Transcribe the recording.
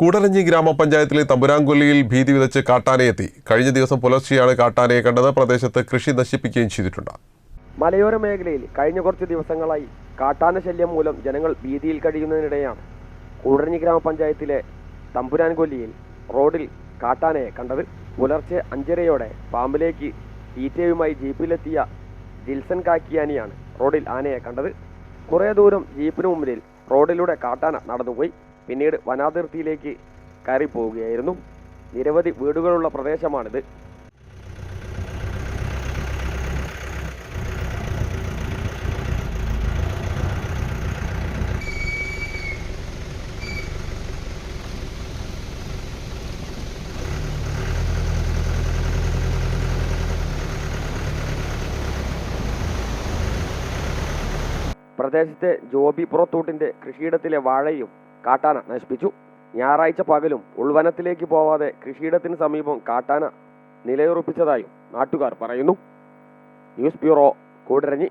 കൂടരഞ്ഞി ഗ്രാമപഞ്ചായത്തിലെ തമ്പുരാങ്കൊല്ലിയിൽ ഭീതി വിതച്ച് കാട്ടാനയെത്തി. കഴിഞ്ഞ ദിവസം പുലർച്ചെയാണ് കാട്ടാനയെ കണ്ടത്. പ്രദേശത്ത് കൃഷി നശിപ്പിക്കുകയും ചെയ്തിട്ടുണ്ട്. മലയോര മേഖലയിൽ കഴിഞ്ഞ കുറച്ച് ദിവസങ്ങളായി കാട്ടാന ശല്യം മൂലം ജനങ്ങൾ ഭീതിയിൽ കഴിയുന്നതിനിടെയാണ് കൂടരഞ്ഞി ഗ്രാമപഞ്ചായത്തിലെ തമ്പുരാൻകൊല്ലിയിൽ റോഡിൽ കാട്ടാനയെ കണ്ടത്. പുലർച്ചെ അഞ്ചരയോടെ പാമ്പിലേക്ക് തീറ്റയുമായി ജീപ്പിലെത്തിയ ജിൽസൺ കാക്കിയാനിയാണ് റോഡിൽ ആനയെ കണ്ടത്. കുറേ ദൂരം ജീപ്പിന് മുമ്പിൽ റോഡിലൂടെ കാട്ടാന നടന്നുപോയി. പിന്നീട് വനാതിർത്തിയിലേക്ക് കയറി പോവുകയായിരുന്നു നിരവധി വീടുകളുള്ള പ്രദേശമാണിത്. പ്രദേശത്തെ ജോബി പുറത്തൂട്ടിന്റെ കൃഷിയിടത്തിലെ വാഴയും കാട്ടാന നശിപ്പിച്ചു. ഞായറാഴ്ച പകലും ഉൾവനത്തിലേക്ക് പോവാതെ കൃഷിയിടത്തിന് സമീപം കാട്ടാന നിലയുറപ്പിച്ചതായും നാട്ടുകാർ പറയുന്നു. News bureau Koodaranji.